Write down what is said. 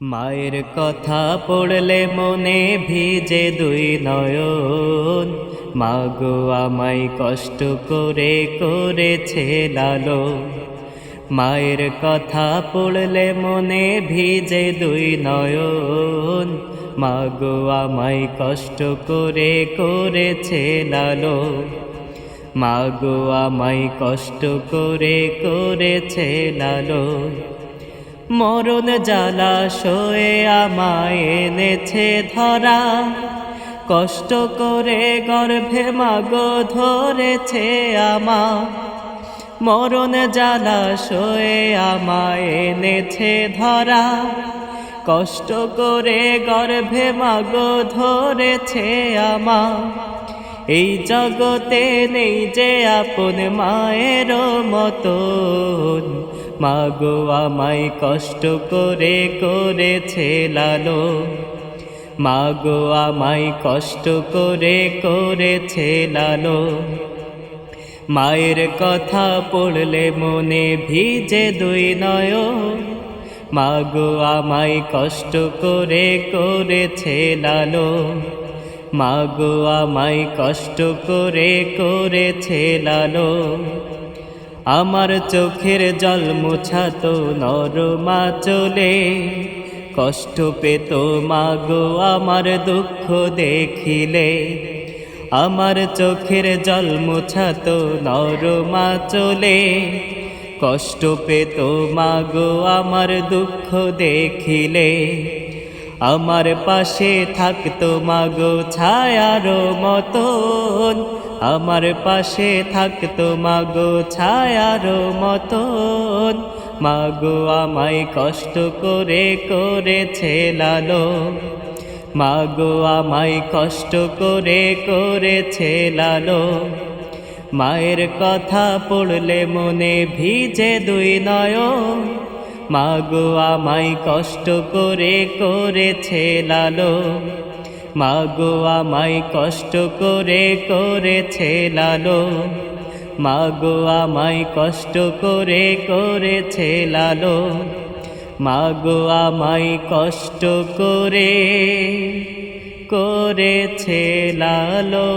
মায়ের কথা পড়লে মনে ভিজে দুই নয়ন। মাগো, আমায় কষ্ট করে করেছে লালো মায়ের কথা পড়লে মনে ভিজে দুই নয়ন। মাগো, আমায় কষ্ট করে করেছে লালো মাগো, আমায় কষ্ট করে করেছে লালো মরণ জ্বালা শোয়ে আমায় এনেছে ধরা। কষ্ট করে গর্ভে মাগো ধরেছে আমা মরণ জ্বালা শোয়ে আমায় এনেছে ধরা। কষ্ট করে গর্ভে মাগো ধরেছে আমা এই জগতে নেই যে আপন মায়ের মতন। মাগো, আমায় কষ্ট করে করেছে লালো মাগো, আমায় কষ্ট করে করেছে লালো মায়ের কথা পড়লে মনে ভিজে দুই নয় মাগো, আমায় কষ্ট করে করেছে লালো মাগো, আমায় কষ্ট করে করেছে লালো আমার চোখের জল মোছাতো নরমা চলে। কষ্ট পেত মাগো আমার দুঃখ দেখিলে। আমার চোখের জল মোছাতো নরমা চলে। কষ্ট পেত মাগো আমার দুঃখ দেখিলে। আমার পাশে থাকতো মাগো ছায়ার মতন। আমার পাশে থাকতো মাগো ছায়ার মতন। মাগো আমায় কষ্ট করে করেছে লালো মাগো আমায় কষ্ট করে করেছে লালো মায়ের কথা পড়লে মনে ভিজে দুই নয় মাগো, আমায় কষ্ট করে করেছে লালো মাগো, আমায় কষ্ট করে করেছে লালো মাগো, আমায় কষ্ট করে করেছে লালো মাগো, আমায় কষ্ট করে করেছে লালো